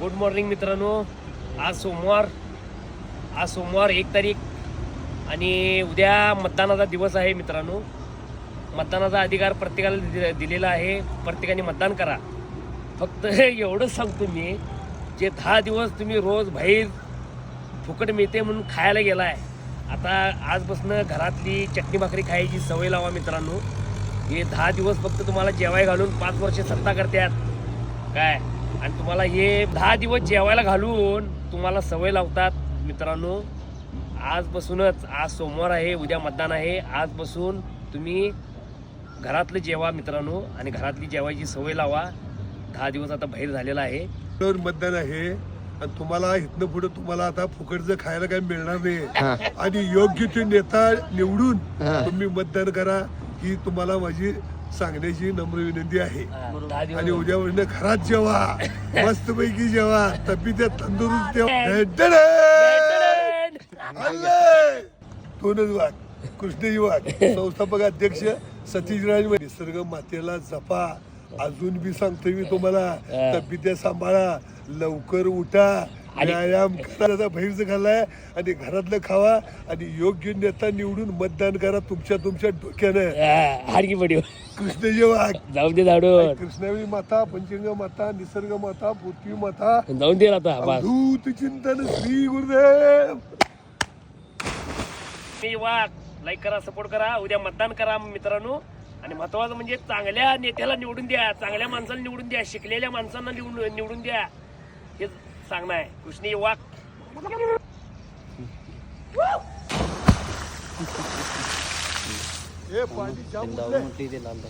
Good morning मित्रांनो. आज सोमवार. आज सोमवार एक तारीख. आणि उद्या मतदानाचा दिवस आहे मित्रांनो. मतदानाचा अधिकार प्रत्येकाला दि- दिलेला आहे. प्रत्येकाने मतदान करा. फक्त एवढंच सांगतो मी जे दहा दिवस तुम्ही रोज बाहेर फुकट मिळते म्हणून खायला गेलाय. आता आजपासून घरातली चटणी भाकरी खायची सवय लावा मित्रांनो. हे दहा दिवस फक्त तुम्हाला जेवाय घालून पाच वर्ष सत्ता करतात काय? आणि तुम्हाला हे दहा दिवस जेवायला घालून तुम्हाला सवय लावतात मित्रांनो. आजपासूनच आज सोमवार आहे उद्या मतदान आहे. आजपासून तुम्ही घरातलं जेवा मित्रांनो आणि घरातली जेवायची सवय लावा. दहा दिवस आता बाहेर झालेला आहे. मतदान आहे. आणि तुम्हाला इथनं पुढे तुम्हाला आता फुकटचं खायला काही मिळणार नाही. आणि योग्य ते नेता निवडून तुम्ही मतदान करा. ही तुम्हाला माझी सांगण्याची नम्र विनंती आहे. आणि दिवस उद्यावरनं घरात जेवा मस्त पैकी जेवा. तब्येत तंदुरुस्त! दोनच वाघ कृष्णजी वाघ संस्थापक अध्यक्ष सतीशराज. निसर्ग मातेला जपा. अजून बी सांगतोय मी तुम्हाला. तब्येत सांभाळा. लवकर उठा. व्यायाम करा आता बाहेरचं खाल्लाय आणि घरातलं खावा आणि योग्य नेता निवडून मतदान करा तुमच्या तुमच्या डोक्यानं. हाडकी पडीव कृष्णजी वाघ. जाऊन दे झाडून. कृष्णावी माता पंचंग माता निसर्ग माता पृथ्वी माता. जाऊन दे आता बस. अवधूत चिंतन श्री गुरुदेव. मी वाघ. लाईक करा सपोर्ट करा. उद्या मतदान करा मित्रांनो. आणि महत्वाचं म्हणजे चांगल्या नेत्याला निवडून द्या. चांगल्या माणसाला निवडून द्या. शिकलेल्या माणसांना निवडून निवडून द्या. हे सांगणं आहे. कृष्णी वाघ हे पाणी जाम उठलंय.